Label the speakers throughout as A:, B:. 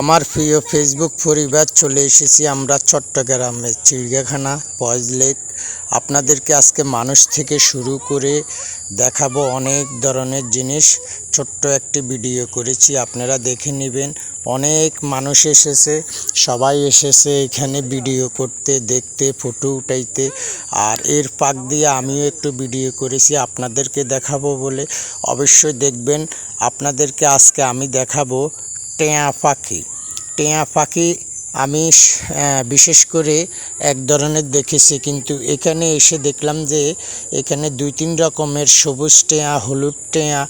A: আমার প্রিয় ফেসবুক পরিবার চলে এসেছি আমরা চট্টগ্রামে, চিড়িয়াখানা, পজ লেক। আপনাদেরকে আজকে মানুষ থেকে শুরু করে দেখাবো অনেক ধরনের জিনিস। ছোট্ট একটি ভিডিও করেছি, আপনারা দেখে নেবেন। অনেক মানুষ এসেছে, সবাই এসেছে এখানে ভিডিও করতে, দেখতে, ফটো উঠাইতে। আর এর পাক দিয়ে আমিও একটু ভিডিও করেছি, আপনাদেরকে দেখাবো বলে। অবশ্যই দেখবেন, আপনাদেরকে আজকে আমি দেখাবো টেয়া পাখি। টেয়া পাখি আমি বিশেষ করে এক ধরনের দেখেছি। কিন্তু এখানে এসে দেখলাম যে এখানে দুই তিন রকমের সবুজ টেয়া, হলুদ টেয়া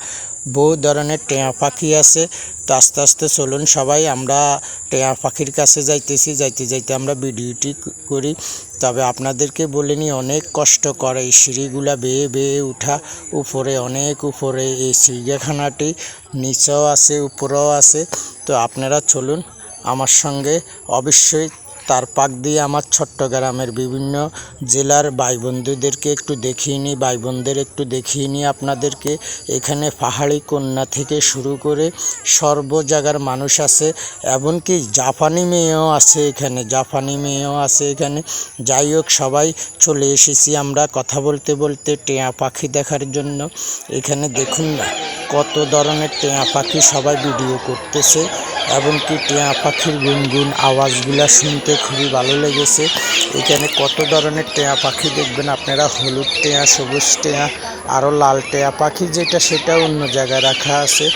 A: বহু ধরনের টেয়া পাখি আছে। তো আস্তে আস্তে চলুন সবাই, আমরা টেয়া পাখির কাছে যাইতেছি, যাইতে যাইতে আমরা ভিডিওটি করি। তবে আপনাদেরকে বলে নিই, অনেক কষ্ট করে এই সিঁড়িগুলা বেয়ে বেয়ে উঠা। উপরে অনেক উপরে এই চিড়িয়াখানাটি, নিচেও আছে, উপরেও আছে। তো আপনারা চলুন, আমার সঙ্গে অবশ্যই তার পাক দিয়ে আমার চট্টগ্রামের বিভিন্ন জেলার ভাই বন্ধুদেরকে একটু দেখিয়ে নিই ভাই বোনদের একটু দেখিয়ে নিই আপনাদেরকে। এখানে পাহাড়ি কন্যা থেকে শুরু করে সর্ব জায়গার মানুষ আছে, এমনকি জাপানি মেয়েও আছে এখানে, জাপানি মেয়েও আছে এখানে। যাই হোক, সবাই চলে এসেছি আমরা কথা বলতে বলতে টেয়া পাখি দেখার জন্য। এখানে দেখুন না। কত ধরনের টিয়া পাখি সবাই ভিডিও করতেছে, এমনকি টিয়া পাখির গুনগুন আওয়াজগুলা শুনতে খুবই ভালো লেগেছে। এখানে কত ধরনের টিয়া পাখি দেখবেন আপনারা? হলুদ টিয়া, সবুজ টিয়া আরও লাল টিয়া পাখি যেটা সেটা অন্য জায়গায় রাখা আছে।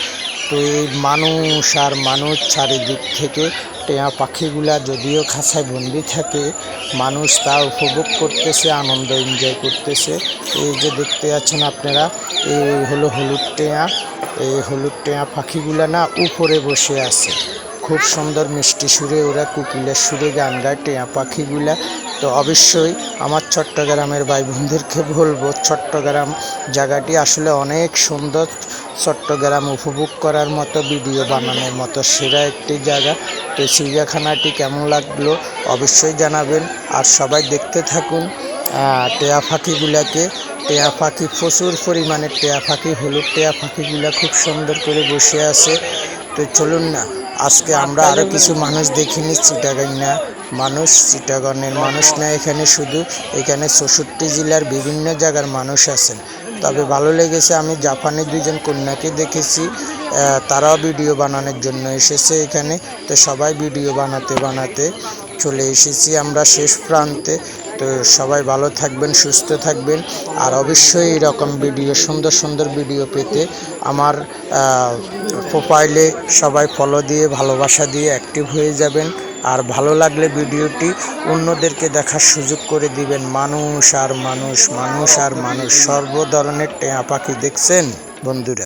A: মানুষ আর মানুষ চারিদিক থেকে টেয়া পাখিগুলা যদিও খাঁচায় বন্দি থাকে, মানুষ তা উপভোগ করতেছে, আনন্দ এনজয় করতেছে। এই যে দেখতে পাচ্ছেন আপনারা, এই হলো হলুদ টেয়া, এই হলুদ টেয়া পাখিগুলা না উপরে বসে আছে। খুব সুন্দর মিষ্টি সুরে ওরা কুকিলের সুরে গান গায়, টেয়া পাখিগুলা তো অবশ্যই আমার চট্টগ্রামের ভাই বোনদেরকে বলব চট্টগ্রাম জায়গাটি আসলে অনেক সুন্দর। চট্টগ্রাম উপভোগ করার মতো ভিডিও বানানোর মতো সেরা একটি জায়গা। তো চিড়িয়াখানাটি কেমন লাগল অবশ্যই জানাবেন। আর সবাই দেখতে থাকুন টেয়া পাখিগুলাকে। টেয়া পাখি প্রচুর পরিমাণে টেয়া পাখি হলুদ টেয়া পাখিগুলা খুব সুন্দর করে বসে আছে। তো চলুন না আজকে আমরা আরও কিছু মানুষ দেখিনি চিটাগাং না। মানুষ চিটাগনের মানুষ না, এখানে শুধু, এখানে চৌষট্টি জেলার বিভিন্ন জায়গার মানুষ আছেন। তবে ভালো লেগেছে, আমি জাপানের দুজন কন্যাকে দেখেছি তারাও ভিডিও বানানোর জন্য এসেছে এখানে। তো সবাই ভিডিও বানাতে বানাতে চলে এসেছি আমরা শেষ প্রান্তে। তো সবাই ভালো থাকবেন, সুস্থ থাকবেন। আর অবশ্যই এরকম ভিডিও, সুন্দর সুন্দর ভিডিও পেতে আমার প্রোফাইলে সবাই ফলো দিয়ে, ভালোবাসা দিয়ে অ্যাক্টিভ হয়ে যাবেন। আর ভালো লাগলে ভিডিওটি অন্যদেরকে দেখার সুযোগ করে দিবেন। মানুষ আর মানুষ মানুষ আর মানুষ। সর্ব ধরনের টেয়া পাখি দেখছেন বন্ধুরা।